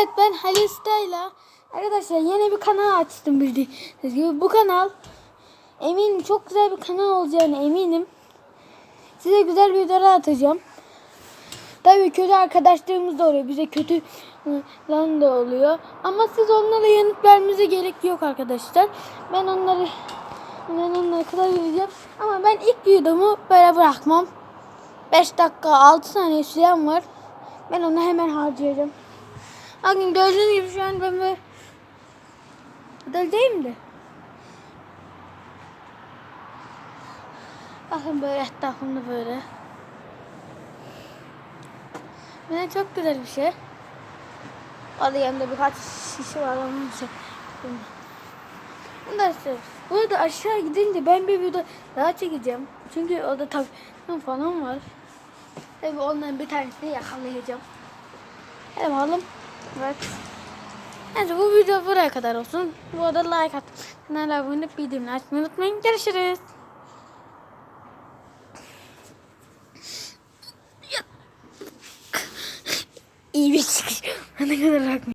Evet ben Halil Stayla. Arkadaşlar yeni bir kanal açtım bildiğiniz gibi. Bu kanal eminim çok güzel bir kanal olacağını eminim. Size güzel videolar atacağım. Tabii kötü arkadaşlarımız da oluyor. Bize kötü lan da oluyor. Ama siz onlara yanıt vermenize gerek yok arkadaşlar. Ben onları ben onlara kadar vereceğim. Ama ben ilk videomu böyle bırakmam. 5 dakika 6 saniye sürem var. Ben onu hemen harcayacağım. Bakın gördüğünüz gibi şu an ben böyle Deli değil de. Bakın böyle etrafımda böyle. Böyle çok güzel bir şey. Orada yanında birkaç şişe var onun için. Bunlar işte. Bu arada aşağı gidince ben bir video daha çekeceğim. Çünkü orada tabii falan var. Tabii onların bir tanesini yakalayacağım. Hadi bakalım. Evet. Neyse bu video buraya kadar olsun. Bu arada like at. Kanala abone olup bildirimleri açmayı unutmayın. Görüşürüz. İyi bir çıkış. Ne kadar bakmayın.